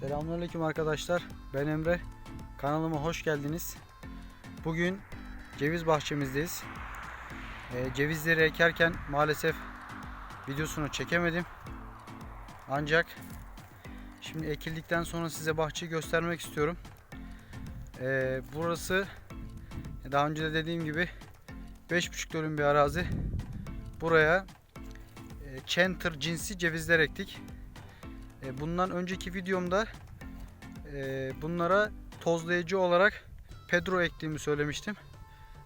Selamünaleyküm arkadaşlar. Ben Emre. Kanalıma hoş geldiniz. Bugün ceviz bahçemizdeyiz. Ee, cevizleri ekerken maalesef videosunu çekemedim. Ancak şimdi ekildikten sonra size bahçeyi göstermek istiyorum. Ee, burası daha önce de dediğim gibi 5,5 dönüm bir arazi. Buraya e, Chanter cinsi cevizler ektik. E, Bundan önceki videomda e, bunlara tozlayıcı olarak Pedro ektiğimi söylemiştim.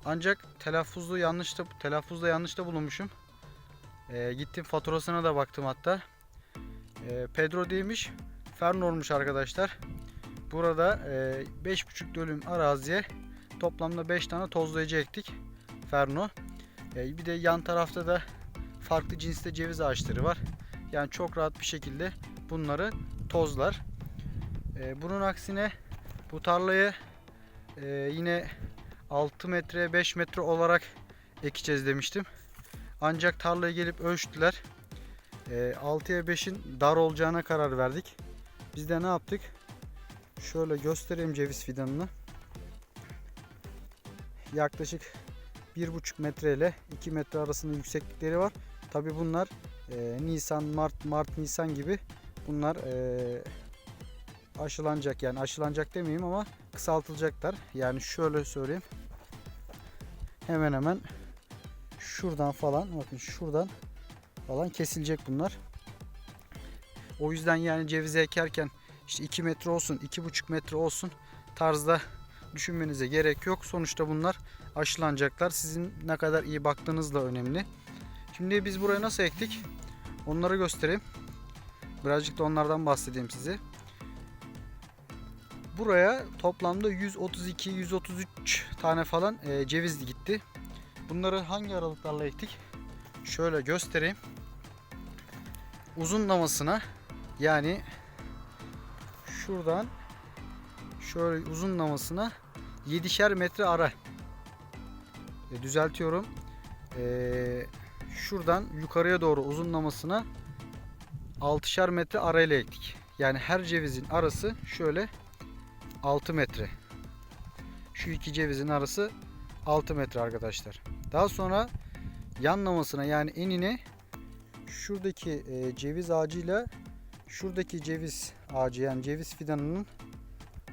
Ancak telaffuzda yanlış da telaffuzda yanlış da bulunmuşum. E, gittim faturasına da baktım hatta. E, Pedro değilmiş. Fernor'muş arkadaşlar. Burada e, 5,5 dönüm araziye toplamda 5 tane tozlayıcı ektik. Ferno. Bir de yan tarafta da farklı cinste ceviz ağaçları var. Yani çok rahat bir şekilde bunları tozlar. Ee, bunun aksine bu tarlayı e, yine 6 metre 5 metre olarak ekeceğiz demiştim. Ancak tarlaya gelip ölçtüler. E, 6'ya 5'in dar olacağına karar verdik. Biz de ne yaptık? Şöyle göstereyim ceviz fidanını. Yaklaşık 1,5 metre ile 2 metre arasında yükseklikleri var. Tabi bunlar e, Nisan, Mart, Mart, Nisan gibi bunlar e, aşılanacak yani aşılanacak demeyeyim ama kısaltılacaklar. Yani şöyle söyleyeyim. Hemen hemen şuradan falan bakın şuradan falan kesilecek bunlar. O yüzden yani cevizi ekerken işte 2 metre olsun, 2,5 metre olsun tarzda düşünmenize gerek yok. Sonuçta bunlar aşılanacaklar. Sizin ne kadar iyi baktığınız da önemli. Şimdi biz buraya nasıl ektik? Onları göstereyim. Birazcık da onlardan bahsedeyim size. Buraya toplamda 132-133 tane falan e, ceviz gitti. Bunları hangi aralıklarla ektik? Şöyle göstereyim. Uzunlamasına yani şuradan şöyle uzunlamasına 7'şer metre ara. E, düzeltiyorum. Eee şuradan yukarıya doğru uzunlamasına 6'şer metre arayla ektik. Yani her cevizin arası şöyle 6 metre. Şu iki cevizin arası 6 metre arkadaşlar. Daha sonra yanlamasına yani enine şuradaki e, ceviz ağacıyla şuradaki ceviz ağacı yani ceviz fidanının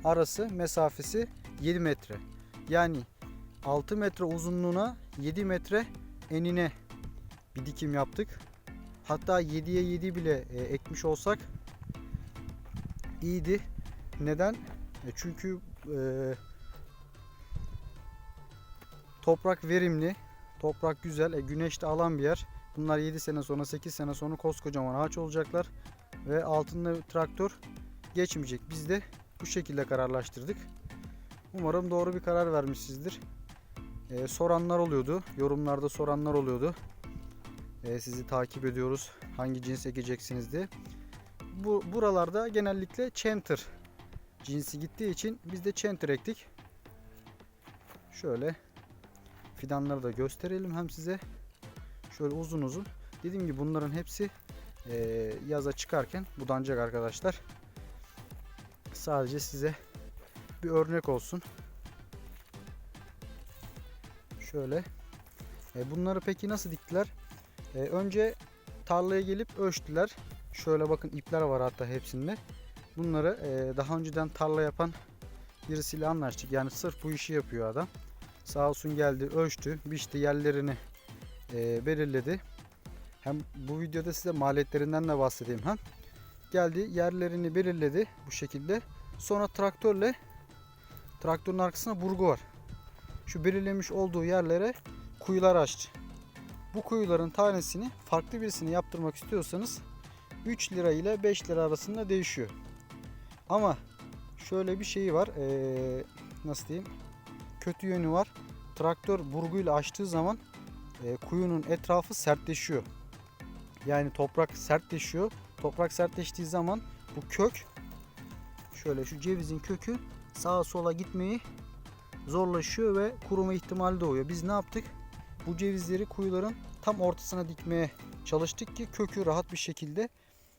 arası mesafesi 7 metre. Yani 6 metre uzunluğuna 7 metre enine bir dikim yaptık. Hatta 7'ye 7 bile e, ekmiş olsak iyiydi. Neden? E, çünkü e, toprak verimli, toprak güzel, e, güneşte alan bir yer. Bunlar 7 sene sonra 8 sene sonra koskocaman ağaç olacaklar ve altında traktör geçmeyecek. Biz de bu şekilde kararlaştırdık. Umarım doğru bir karar vermişsizdir. E, soranlar oluyordu. Yorumlarda soranlar oluyordu. E, sizi takip ediyoruz. Hangi cins ekeceksiniz diye. Bu buralarda genellikle Chanter cinsi gittiği için biz de Chanter ektik. Şöyle fidanları da gösterelim hem size. Şöyle uzun uzun. Dediğim gibi bunların hepsi e, yaza çıkarken budanacak arkadaşlar. Sadece size bir örnek olsun. Şöyle. E, bunları peki nasıl diktiler? E, önce tarlaya gelip ölçtüler. Şöyle bakın ipler var hatta hepsinde. Bunları e, daha önceden tarla yapan birisiyle anlaştık. Yani sırf bu işi yapıyor adam. Sağ olsun geldi, ölçtü, biçti yerlerini e, belirledi. Hem bu videoda size maliyetlerinden de bahsedeyim hem. Geldi yerlerini belirledi bu şekilde. Sonra traktörle traktörün arkasında burgu var. Şu belirlemiş olduğu yerlere kuyular açtı. Bu kuyuların tanesini farklı birisini yaptırmak istiyorsanız 3 lira ile 5 lira arasında değişiyor. Ama şöyle bir şey var. Ee, nasıl diyeyim? Kötü yönü var. Traktör burguyla açtığı zaman e, kuyunun etrafı sertleşiyor. Yani toprak sertleşiyor. Toprak sertleştiği zaman bu kök şöyle şu cevizin kökü sağa sola gitmeyi zorlaşıyor ve kuruma ihtimali doğuyor. Biz ne yaptık? Bu cevizleri kuyuların tam ortasına dikmeye çalıştık ki kökü rahat bir şekilde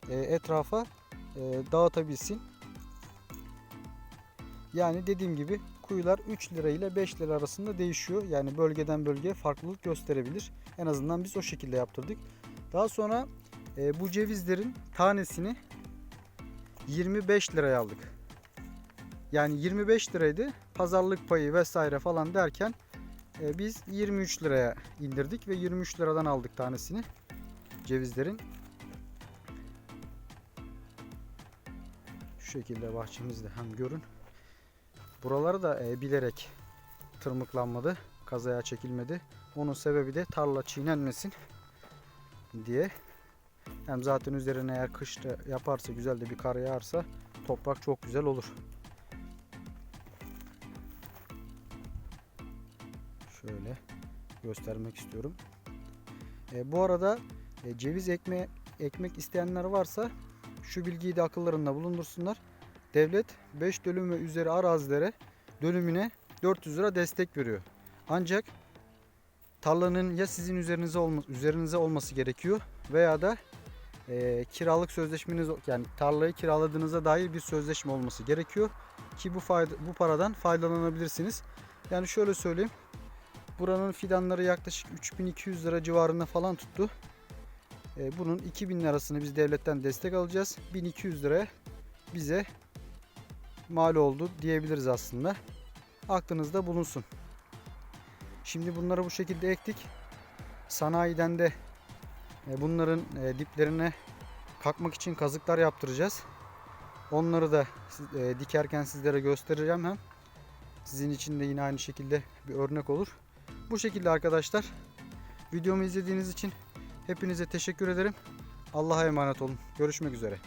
e, etrafa e, dağıtabilsin. Yani dediğim gibi kuyular 3 lira ile 5 lira arasında değişiyor. Yani bölgeden bölgeye farklılık gösterebilir. En azından biz o şekilde yaptırdık. Daha sonra e, bu cevizlerin tanesini 25 liraya aldık. Yani 25 liraydı. Pazarlık payı vesaire falan derken e, biz 23 liraya indirdik ve 23 liradan aldık tanesini cevizlerin. Şu şekilde bahçemizde hem görün. Buraları da e, bilerek tırmıklanmadı. Kazaya çekilmedi. Onun sebebi de tarla çiğnenmesin diye. Hem zaten üzerine eğer kışta yaparsa güzel de bir kar yağarsa toprak çok güzel olur. Göstermek istiyorum. E, bu arada e, ceviz ekme ekmek isteyenler varsa şu bilgiyi de akıllarında bulundursunlar. Devlet 5 dönüm ve üzeri arazilere dönümüne 400 lira destek veriyor. Ancak tarlanın ya sizin üzerinize olma, üzerinize olması gerekiyor veya da e, kiralık sözleşmeniz yani tarlayı kiraladığınıza dair bir sözleşme olması gerekiyor ki bu fayda, bu paradan faydalanabilirsiniz. Yani şöyle söyleyeyim. Buranın fidanları yaklaşık 3200 lira civarında falan tuttu. E, bunun 2000 lirasını biz devletten destek alacağız. 1200 liraya bize mal oldu diyebiliriz aslında. Aklınızda bulunsun. Şimdi bunları bu şekilde ektik. Sanayiden de e, bunların e, diplerine kalkmak için kazıklar yaptıracağız. Onları da dikerken sizlere göstereceğim hem. Sizin için de yine aynı şekilde bir örnek olur. Bu şekilde arkadaşlar. Videomu izlediğiniz için hepinize teşekkür ederim. Allah'a emanet olun. Görüşmek üzere.